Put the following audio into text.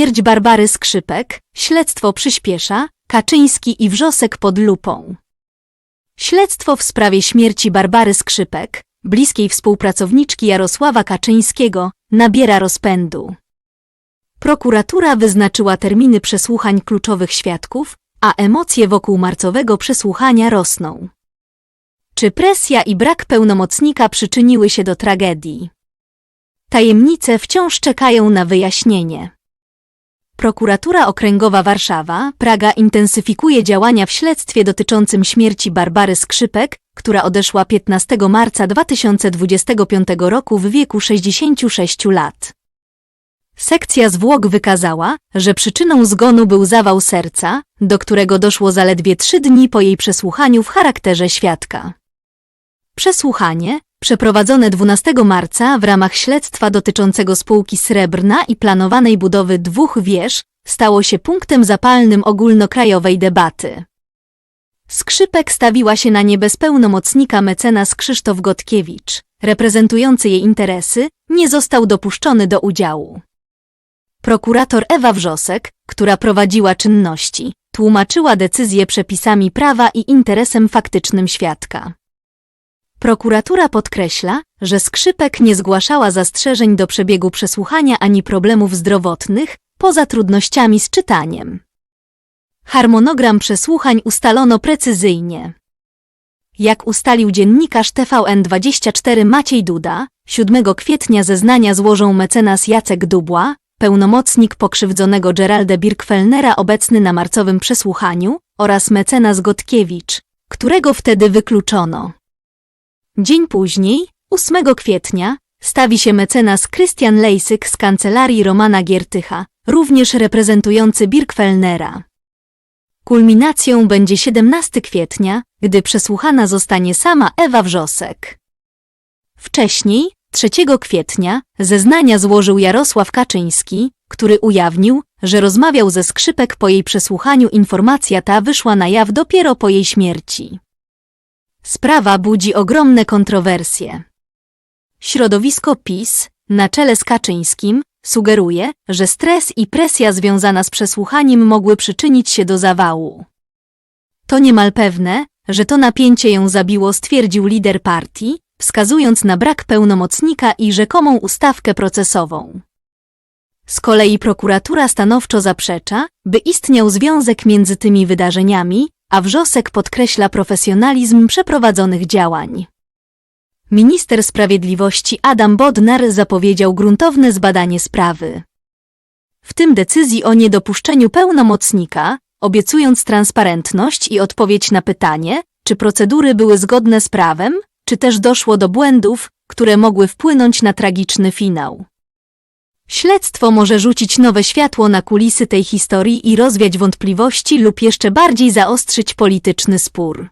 Śmierć Barbary Skrzypek, śledztwo przyspiesza, Kaczyński i Wrzosek pod lupą. Śledztwo w sprawie śmierci Barbary Skrzypek, bliskiej współpracowniczki Jarosława Kaczyńskiego, nabiera rozpędu. Prokuratura wyznaczyła terminy przesłuchań kluczowych świadków, a emocje wokół marcowego przesłuchania rosną. Czy presja i brak pełnomocnika przyczyniły się do tragedii? Tajemnice wciąż czekają na wyjaśnienie. Prokuratura Okręgowa Warszawa, Praga intensyfikuje działania w śledztwie dotyczącym śmierci Barbary Skrzypek, która odeszła 15 marca 2025 roku w wieku 66 lat. Sekcja zwłok wykazała, że przyczyną zgonu był zawał serca, do którego doszło zaledwie trzy dni po jej przesłuchaniu w charakterze świadka. Przesłuchanie, przeprowadzone 12 marca w ramach śledztwa dotyczącego spółki Srebrna i planowanej budowy dwóch wież, stało się punktem zapalnym ogólnokrajowej debaty. Skrzypek stawiła się na nie bez pełnomocnika mecenas Krzysztof Gotkiewicz, reprezentujący jej interesy, nie został dopuszczony do udziału. Prokurator Ewa Wrzosek, która prowadziła czynności, tłumaczyła decyzję przepisami prawa i interesem faktycznym świadka. Prokuratura podkreśla, że Skrzypek nie zgłaszała zastrzeżeń do przebiegu przesłuchania ani problemów zdrowotnych, poza trudnościami z czytaniem. Harmonogram przesłuchań ustalono precyzyjnie. Jak ustalił dziennikarz TVN24 Maciej Duda, 7 kwietnia zeznania złożą mecenas Jacek Dubła, pełnomocnik pokrzywdzonego Geralda Birkfellnera obecny na marcowym przesłuchaniu oraz mecenas Gotkiewicz, którego wtedy wykluczono. Dzień później, 8 kwietnia, stawi się mecenas Krystian Lejsyk z kancelarii Romana Giertycha, również reprezentujący Birkfellnera. Kulminacją będzie 17 kwietnia, gdy przesłuchana zostanie sama Ewa Wrzosek. Wcześniej, 3 kwietnia, zeznania złożył Jarosław Kaczyński, który ujawnił, że rozmawiał ze skrzypek po jej przesłuchaniu. Informacja ta wyszła na jaw dopiero po jej śmierci. Sprawa budzi ogromne kontrowersje. Środowisko PiS, na czele z Kaczyńskim, sugeruje, że stres i presja związana z przesłuchaniem mogły przyczynić się do zawału. To niemal pewne, że to napięcie ją zabiło, stwierdził lider partii, wskazując na brak pełnomocnika i rzekomą ustawkę procesową. Z kolei prokuratura stanowczo zaprzecza, by istniał związek między tymi wydarzeniami, a Wrzosek podkreśla profesjonalizm przeprowadzonych działań. Minister Sprawiedliwości Adam Bodnar zapowiedział gruntowne zbadanie sprawy. W tym decyzji o niedopuszczeniu pełnomocnika, obiecując transparentność i odpowiedź na pytanie, czy procedury były zgodne z prawem, czy też doszło do błędów, które mogły wpłynąć na tragiczny finał. Śledztwo może rzucić nowe światło na kulisy tej historii i rozwiać wątpliwości lub jeszcze bardziej zaostrzyć polityczny spór.